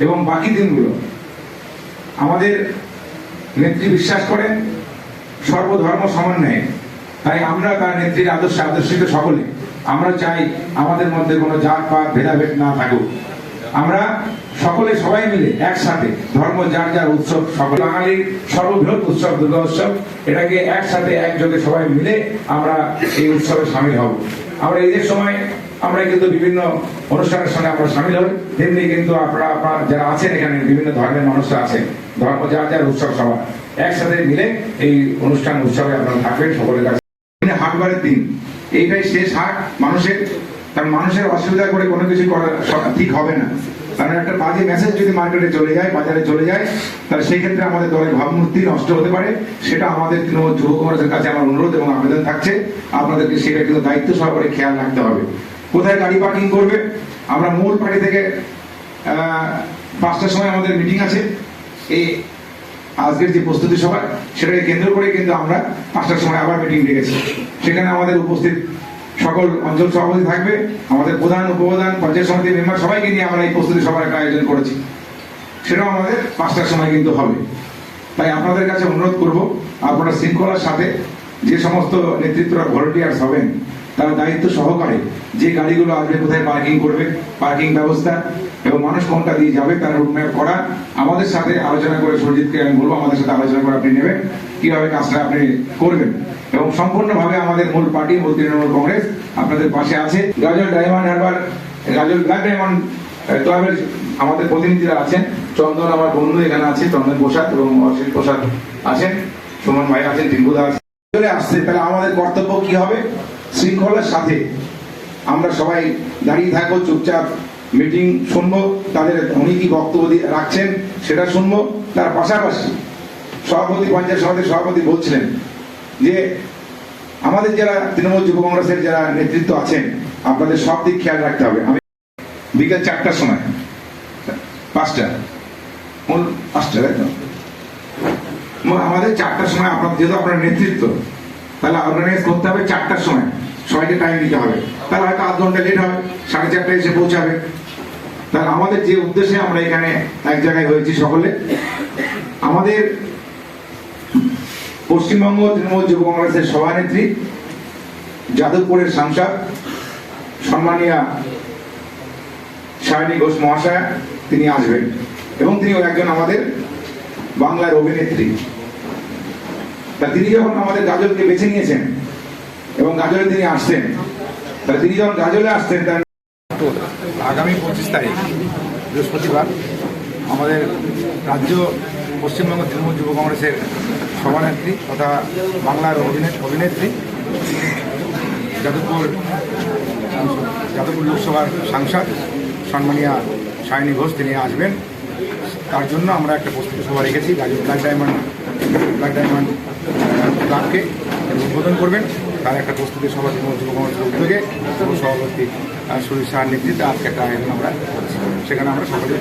এবং বাকি দিনগুলো। আমাদের নেত্রী বিশ্বাস করেন, সর্বধর্ম সমন্বয়ে। তাই আমরা তার নেত্রীর আদর্শে আদর্শিত সকলে, আমরা চাই আমাদের মধ্যে কোনো জাত, পাত, ভেদাভেদ না থাকুক। আমরা সকলে সবাই মিলে একসাথে ধর্ম, যার যার উৎসব, সকল বাঙালির সর্ববৃহৎ উৎসব, দুর্গা উৎসব, এটাকে একসাথে একযোগে সবাই মিলে আমরা এই উৎসবে সামিল হব। আমরা ঈদের সময় আমরা কিন্তু বিভিন্ন অনুষ্ঠানের সঙ্গে আমরা সামিল হই। তেমনি কিন্তু আপনারা আপনারা যারা আছেন এখানে বিভিন্ন ধর্মের মানুষরা আছেন, ধর্ম যার যার উৎসব সবার একসাথে মিলে এই অনুষ্ঠান, উৎসবে আপনারা থাকবেন সকলের কাছে। হাটবারের দিন, এইটাই শেষ হাট মানুষের। কারণ মানুষের অসুবিধা করে কোনো কিছু করা ঠিক হবে না। কারণ একটা বাজে মেসেজ যদি মার্কেটে চলে যায়, বাজারে চলে যায়, তাহলে সেই ক্ষেত্রে আমাদের দলের ভাবমূর্তি নষ্ট হতে পারে। সেটা আমাদের তৃণমূল যুব কংগ্রেসের কাছে আমার অনুরোধ এবং আবেদন থাকছে। আপনাদেরকে সেটা কিন্তু দায়িত্ব সহকারে খেয়াল রাখতে হবে। কোথায় গাড়ি পার্কিং করবে? আমরা মূল পার্টি থেকে পাঁচটার সময় আমাদের মিটিং আছে। এই আজকের যে প্রস্তুতি সভা, সেটাকে কেন্দ্র করে কিন্তু আমরা পাঁচটার সময় আবার মিটিং ডেকেছি। সেখানে আমাদের উপস্থিত সকল অঞ্চল সভাপতি থাকবে, আমাদের প্রধান, উপপ্রধান, পঞ্চায়েত সমিতি মেম্বার, সবাইকে নিয়ে আমরা এই প্রস্তুতি সভার একটা আয়োজন করেছি। সেটাও আমাদের পাঁচটার সময় কিন্তু হবে। তাই আপনাদের কাছে অনুরোধ করব, আপনারা শৃঙ্খলার সাথে যে সমস্ত নেতৃত্বরা ভলেন্টিয়ার্স হবেন তারা দায়িত্ব সহকারে যে গাড়িগুলো আসবে, কোথায় পার্কিং করবে পার্কিং ব্যবস্থা এবং মানুষ কোনটা দিয়ে যাবে, তার রুটম্যাপ করা। আমাদের সাথে আলোচনা করে সুরজিৎকে আমি বলব, আমাদের সাথে আলোচনা করে আপনি নেবেন, কীভাবে কাজটা আপনি করবেন। এবং সম্পূর্ণভাবে আমাদের মূল পার্টি, মূল তৃণমূল কংগ্রেস আপনাদের পাশে আছে। Gajol Diamond Harbour, Gajol Black Diamond ক্লাবের আমাদের প্রতিনিধিরা আছেন। চন্দন আমার বন্ধু এখানে আছে, চন্দন প্রসাদ এবং অসিত প্রসাদ আছেন। সুমন ভাই আছেন টিঙ্কুদা আছেন চলে আসছে, তাহলে আমাদের কর্তব্য কি হবে? শৃঙ্খলার সাথে আমরা সবাই দাঁড়িয়ে থাকব, চুপচাপ মিটিং শুনব, তাদের উনি কি বক্তব্য রাখছেন, সেটা শুনব। তার পাশাপাশি সভাপতি, পঞ্চায়েত সমিতির সভাপতি বলছিলেন যে আমাদের যারা তৃণমূল যুব কংগ্রেসের যারা নেতৃত্ব আছেন, আপনাদের সব দিক খেয়াল রাখতে হবে। আমি বিকেল চারটার সময়, পাঁচটা পাঁচটা, তাই তো? আমাদের চারটার সময় আপনার যেহেতু আপনার নেতৃত্ব তাহলে অর্গানাইজ করতে হবে চারটার সময়। সবাইকে টাইম দিতে হবে। তাহলে হয়তো আধ ঘণ্টা লেট হবে, সাড়ে চারটায় এসে পৌঁছাবে। তাহলে আমাদের যে উদ্দেশ্যে আমরা এখানে এক জায়গায় হয়েছি সকলে, আমাদের পশ্চিমবঙ্গ তৃণমূল যুব কংগ্রেসের সভানেত্রী, যাদবপুরের সাংসদ, সম্মানীয় সায়নী ঘোষ মহাশয়া, তিনি আসবেন। এবং তিনি একজন আমাদের বাংলার অভিনেত্রী। তা তিনি যখন আমাদের গাজলকে বেছে নিয়েছেন, এবং গাজলে তিনি আসতেন তাহলে তিনি যখন গাজলে আসতেন, তার আগামী পঁচিশ তারিখ, বৃহস্পতিবার, আমাদের রাজ্য পশ্চিমবঙ্গ তৃণমূল যুব কংগ্রেসের সভানেত্রী তথা বাংলার অভিনে- অভিনেত্রী, যাদবপুর যাদবপুর লোকসভার সাংসদ সম্মানীয় সায়নী ঘোষ, তিনি আসবেন। তার জন্য আমরা একটা প্রস্তুতি সভা রেখেছি ব্ল্যাক ডায়মন্ড ব্ল্যাক ডায়মন্ড ক্লাবকে উদ্বোধন করবেন। তার একটা প্রস্তুতি সভা যুবকমন্ত্রীর উদ্যোগে এবং সভাপতি সুরেশ সাহার নেতৃত্বে আজকে একটা আয়োজন আমরা সেখানে আমরা সকলে